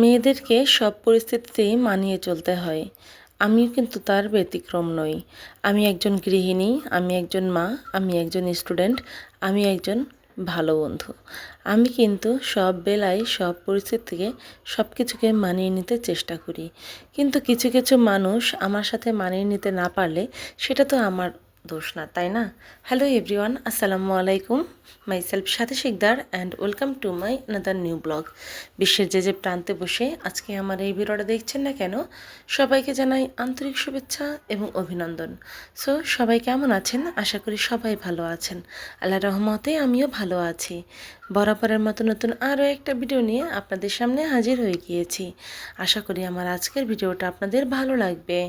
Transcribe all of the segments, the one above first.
মেয়েদেরকে সব পরিস্থিতিতেই মানিয়ে চলতে হয়। আমি কিন্তু তার ব্যতিক্রম নই। আমি একজন গৃহিণী, আমি একজন মা, আমি একজন স্টুডেন্ট, আমি একজন ভালো বন্ধু। আমি কিন্তু সব বেলায় সব পরিস্থিতিকে সব কিছুকে মানিয়ে নিতে চেষ্টা করি। কিন্তু কিছু কিছু মানুষ আমার সাথে মানিয়ে নিতে না পারলে সেটা তো আমার দোষ না, তাই না? হ্যালো এভরিওয়ান আসসালামু আলাইকুম মাই সেলফ সাথে Sikdar and welcome to my another new vlog বিশ্বের যে যে প্রান্তে বসে আজকে আমার এই ভিডিওটা দেখছেন না কেন, সবাইকে জানাই আন্তরিক শুভেচ্ছা এবং অভিনন্দন। সো সবাই কেমন আছেন? আশা করি সবাই ভালো আছেন। আল্লাহ রহমতে আমিও ভালো আছি। বরাবরের মতো নতুন আরও একটা ভিডিও নিয়ে আপনাদের সামনে হাজির হয়ে গিয়েছি। আশা করি আমার আজকের ভিডিওটা আপনাদের ভালো লাগবে।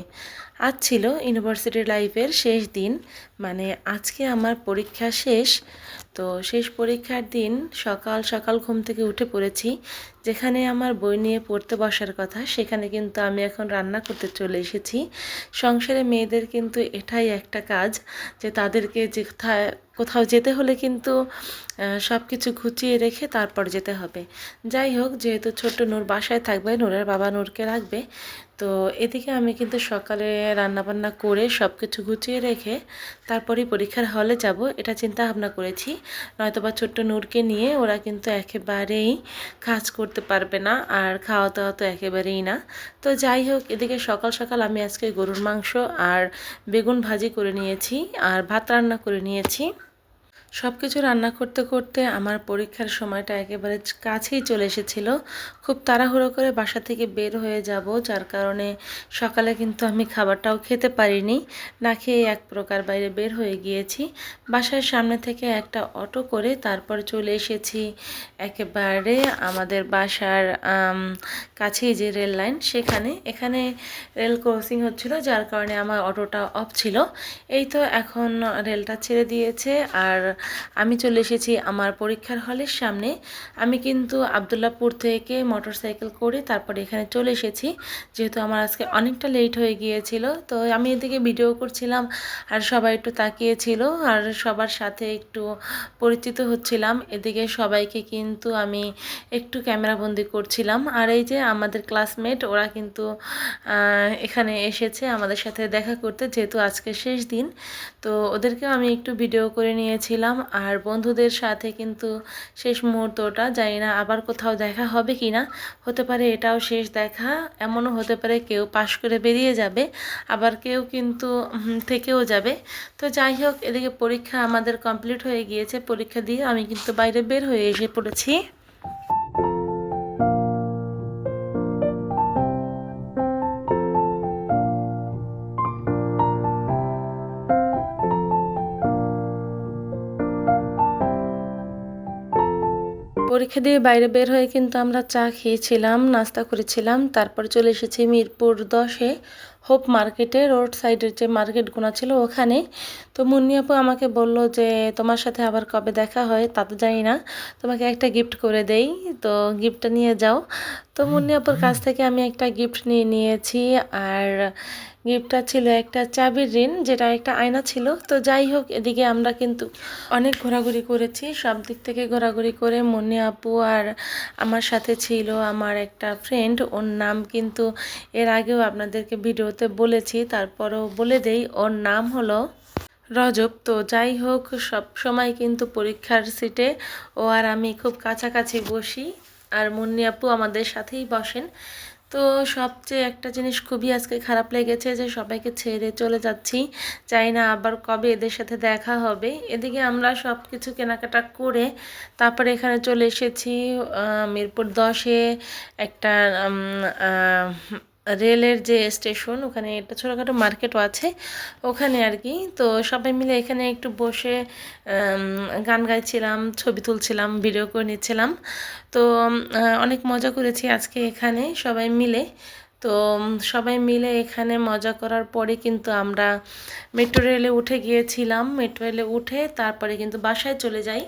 আজ ছিল ইউনিভার্সিটি লাইফের শেষ দিন। মানে আজকে আমার পরীক্ষা শেষ, তো শেষ পরীক্ষার দিন সকাল সকাল ঘুম থেকে উঠে পড়েছি। যেখানে আমার বই নিয়ে পড়তে বসার কথা, সেখানে কিন্তু আমি এখন রান্না করতে চলে এসেছি। সংসারে মেয়েদের কিন্তু এটাই একটা কাজ যে তাদেরকে যেথায়, কোথাও যেতে হলে কিন্তু সব কিছু গুছিয়ে রেখে তারপর যেতে হবে। যাই হোক, যেহেতু ছোট্ট নূর বাসায় থাকবে, নূরের বাবা নূরকে রাখবে, তো এদিকে আমি কিন্তু সকালে রান্নাবান্না করে সব কিছু গুছিয়ে রেখে তারপরেই পরীক্ষার হলে যাব, এটা চিন্তা ভাবনা করেছি। নয়তোবা ছোট্ট নূরকে নিয়ে ওরা কিন্তু একেবারেই কাজ করতে পারবে না আর খাওয়া দাওয়া তো একেবারেই না। তো যাই হোক, এদিকে সকাল সকাল আমি আজকে গরুর মাংস আর বেগুন ভাজি করে নিয়েছি আর ভাত রান্না করে নিয়েছি। সব কিছু রান্না করতে করতে আমার পরীক্ষার সময়টা একেবারে কাছেই চলে এসেছিল। খুব তাড়াহুড়ো করে বাসা থেকে বের হয়ে যাব, যার কারণে সকালে কিন্তু আমি খাবারটাও খেতে পারিনি। না খেয়ে এক প্রকার বাইরে বের হয়ে গিয়েছি। বাসার সামনে থেকে একটা অটো করে তারপর চলে এসেছি একেবারে আমাদের বাসার কাছেই যে রেল লাইন সেখানে। এখানে রেল ক্রসিং হচ্ছিল, যার কারণে আমার অটোটা অফ ছিল। এই তো এখন রেলটা ছেড়ে দিয়েছে। আর আমি চলে এসেছি আমার পরীক্ষার হলের সামনে। আমি কিন্তু আবদুল্লাপুর থেকে মোটর সাইকেল করে তারপরে এখানে চলে এসেছি। যেহেতু আমার আজকে অনেকটা লেট হয়ে গিয়েছিল, তো আমি এদিকে ভিডিও করছিলাম আর সবাই একটু তাকিয়েছিল আর সবার সাথে একটু পরিচিত হচ্ছিলাম। এদিকে সবাইকে কিন্তু আমি একটু ক্যামেরাবন্দি করছিলাম। আর এই যে আমাদের ক্লাসমেট ওরা কিন্তু এখানে এসেছে আমাদের সাথে দেখা করতে যেহেতু আজকে শেষ দিন। তো ওদেরকেও আমি একটু ভিডিও করে নিয়েছিলাম। আর বন্ধুদের সাথে কিন্তু শেষ মুহূর্তটা, জানি না আবার কোথাও দেখা হবে কি না। হতে পারে এটাও শেষ দেখা, এমনও হতে পারে কেউ পাশ করে বেরিয়ে যাবে, আবার কেউ কিন্তু থেকেও যাবে। তো যাই হোক, এদিকে পরীক্ষা আমাদের কমপ্লিট হয়ে গিয়েছে। পরীক্ষা দিয়ে আমি কিন্তু বাইরে বের হয়ে এসে পড়েছি। পরীক্ষা দিয়ে বাইরে বের হয়ে কিন্তু আমরা চা খেয়েছিলাম নাস্তা করেছিলাম। তারপর চলে এসেছি মিরপুর দশে হোপ মার্কেটে রোড সাইডের যে মার্কেটগুলো ছিল ওখানে। তো মুন্নি আপু আমাকে বলল যে তোমার সাথে আবার কবে দেখা হয়? তা তো জানি না। তোমাকে একটা গিফট করে দেই তো গিফটটা নিয়ে যাও। তো মুন্নি আপুর কাছ থেকে আমি একটা গিফট নিয়ে নিয়েছি। আর গিফটটা ছিল একটা চাবির ঋণ, যেটা একটা আয়না ছিল। তো যাই হোক, এদিকে আমরা কিন্তু অনেক ঘোরাঘুরি করেছি। সব দিক থেকে ঘোরাঘুরি করে মনে আপু আর আমার সাথে ছিল আমার একটা ফ্রেন্ড ওর নাম কিন্তু এর আগেও আপনাদেরকে ভিডিওতে বলেছি, তারপরও বলে দেই, ওর নাম হলো রজব। তো যাই হোক, সব সময় কিন্তু পরীক্ষার সিটে ও আর আমি খুব কাছাকাছি বসি। আর মুন্নি আপু আমাদের সাথেই বসেন। তো সবচেয়ে একটা জিনিস খুবই আজকে খারাপ লেগেছে যে সবাইকে ছেড়ে চলে যাচ্ছি। চাই না আবার কবে এদের সাথে দেখা হবে। এদিকে আমরা সব কিছু কেনাকাটা করে তারপরে এখানে চলে এসেছি মিরপুর দশে একটা রেলের যে স্টেশন, ওখানে একটা ছোটোখাটো মার্কেটও আছে, ওখানে আর কি। তো সবাই মিলে এখানে একটু বসে গান গাইছিলাম, ছবি তুলছিলাম ভিডিও করে নিচ্ছিলাম। তো অনেক মজা করেছি আজকে এখানে সবাই মিলে। তো সবাই মিলে এখানে মজা করার পরে কিন্তু আমরা মেট্রো রেলে উঠে গিয়েছিলাম। মেট্রো রেলে উঠে তারপরে কিন্তু বাসায় চলে যাই।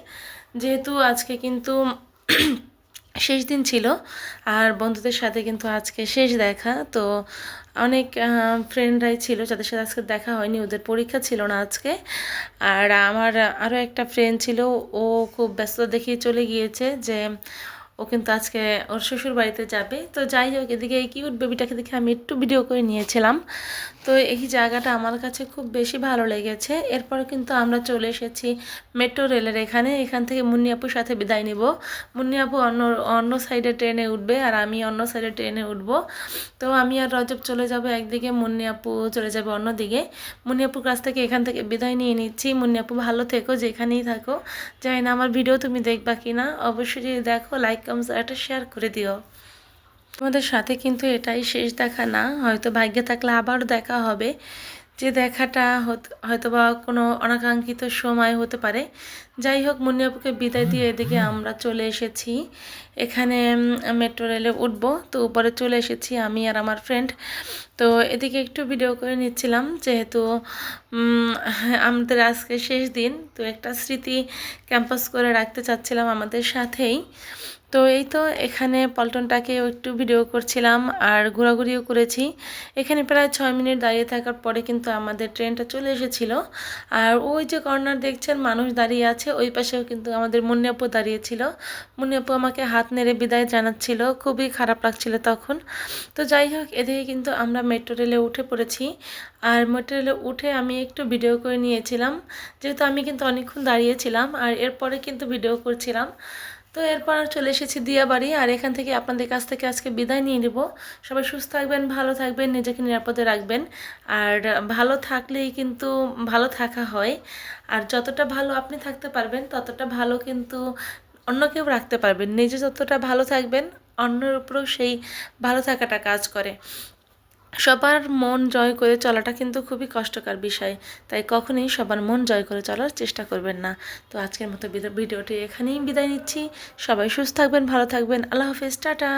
যেহেতু আজকে কিন্তু শেষ দিন ছিল আর বন্ধুদের সাথে কিন্তু আজকে শেষ দেখা। তো অনেক ফ্রেন্ডরাই ছিল যাদের সাথে আজকে দেখা হয়নি, ওদের পরীক্ষা ছিল না আজকে। আর আমার আরও একটা ফ্রেন্ড ছিল, ও খুব ব্যস্ত দেখিয়ে চলে গিয়েছে যে ও কিন্তু আজকে ওর শ্বশুর বাড়িতে যাবে। তো যাই হোক, এদিকে এই কিউট বেবিটাকে দেখে আমি একটু ভিডিও করে নিয়েছিলাম। তো এই জায়গাটা আমার কাছে খুব বেশি ভালো লেগেছে। এরপর কিন্তু আমরা চলে এসেছি মেট্রো রেলের এখানে। এখান থেকে মুন্নি আপুর সাথে বিদায় নিব। মুন্নি আপু অন্য অন্য সাইডে ট্রেনে উঠবে আর আমি অন্য সাইডে ট্রেনে উঠব। তো আমি আর রজব চলে যাব একদিকে, মুন্নি আপু চলে যাবে অন্যদিকে। মুন্নি আপুর কাছ থেকে এখান থেকে বিদায় নিয়ে নিচ্ছি। মুন্নি আপু ভালো থেকো, যেখানেই থাকো। জানি না আমার ভিডিও তুমি দেখবা কি না অবশ্যই দেখো লাইক কমেন্টস একটা শেয়ার করে দিও। তোমাদের সাথে কিন্তু এটাই শেষ দেখা না। হয়তো ভাগ্যে থাকলে আবারও দেখা হবে। যে দেখাটা হয়তো বা কোনো অনাকাঙ্ক্ষিত সময় হতে পারে। যাই হোক মুন্নিয়াপুকে বিদায় দিয়ে এদিকে আমরা চলে এসেছি। এখানে মেট্রো রেলে উঠবো। তো উপরে চলে এসেছি আমি আর আমার ফ্রেন্ড তো এদিকে একটু ভিডিও করে নিচ্ছিলাম যেহেতু আমাদের আজকে শেষ দিন তো একটা স্মৃতি ক্যাম্পাস করে রাখতে চাচ্ছিলাম আমাদের সাথেই। তো এই তো এখানে পল্টনটাকে একটু ভিডিও করছিলাম আর ঘোরাঘুরিও করেছি। এখানে প্রায় ছয় মিনিট দাঁড়িয়ে থাকার পরে কিন্তু আমাদের ট্রেনটা চলে এসেছিল। আর ওই যে কর্নার দেখছেন মানুষ দাঁড়িয়ে আছে। ওই পাশেও কিন্তু আমাদের মুন্নিয়াপু দাঁড়িয়েছিল। মুন্নিয়াপু আমাকে হাত নেড়ে বিদায় জানাচ্ছিল, খুবই খারাপ লাগছিল তখন। তো যাই হোক, এদিকে কিন্তু আমরা মেট্রো রেলে উঠে পড়েছি। আর মেট্রো রেলে উঠে আমি একটু ভিডিও করে নিয়েছিলাম। যেহেতু আমি কিন্তু অনেকক্ষণ দাঁড়িয়েছিলাম, আর এরপরে কিন্তু ভিডিও করছিলাম। তো এরপর চলে এসেছি দিয়াবাড়ি, আর এখান থেকে আপনাদের কাছ থেকে আজকে বিদায় নিয়ে নেব। সবাই সুস্থ থাকবেন, ভালো থাকবেন, নিজেকে নিরাপদে রাখবেন। আর ভালো থাকলেই কিন্তু ভালো থাকা হয়। আর যতটা ভালো আপনি থাকতে পারবেন, ততটা ভালো কিন্তু অন্য কেউ রাখতে পারবেন নিজে যতটা ভালো থাকবেন, অন্যের উপরেও সেই ভালো থাকাটা কাজ করে। সবার মন জয় করে চলাটা কিন্তু খুবই কষ্টকর বিষয়। তাই কখনোই সবার মন জয় করে চলার চেষ্টা করবেন না। তো আজকের মতো ভিডিওটি এখানেই বিদায় নিচ্ছি। সবাই সুস্থ থাকবেন, ভালো থাকবেন। আল্লাহ হাফিজ, টাটা।